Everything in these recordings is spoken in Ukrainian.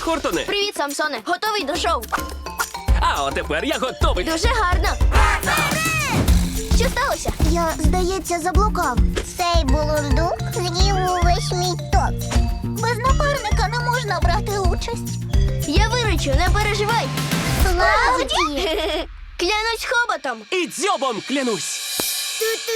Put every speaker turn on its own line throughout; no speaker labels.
Хортоне.
Привіт, Самсоне. Готовий до шоу.
А от тепер я готовий.
Дуже гарно. Що сталося?
Я, здається, заблукав. Цей булундук з'їв увесь мій торт. Без напарника не можна брати участь.
Я виручу, не переживай.
Справді?
Клянусь хоботом.
І дзьобом клянусь.
Та-та-та-та-та-та-да.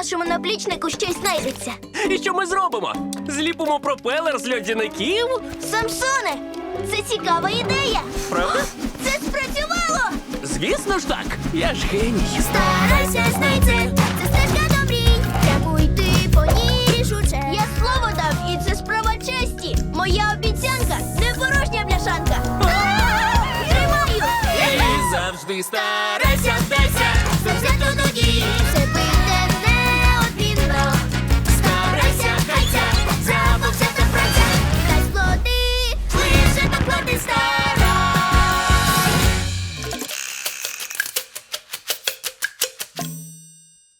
Нашому наплічнику щось знайдеться.
І що ми зробимо? Зліпимо пропелер з льодяників?
Самсоне, це цікава ідея.
Правда?
Це спрацювало.
Звісно ж так. Я ж геній.
Старайся, знай це, стежка до мрій. Прямуй ти по ній рішуче. Я слово дав, і це справа честі. Моя обіцянка не порожня бляшанка. Тримаю!
І завжди старайся, здайся.
Все взято тоді, все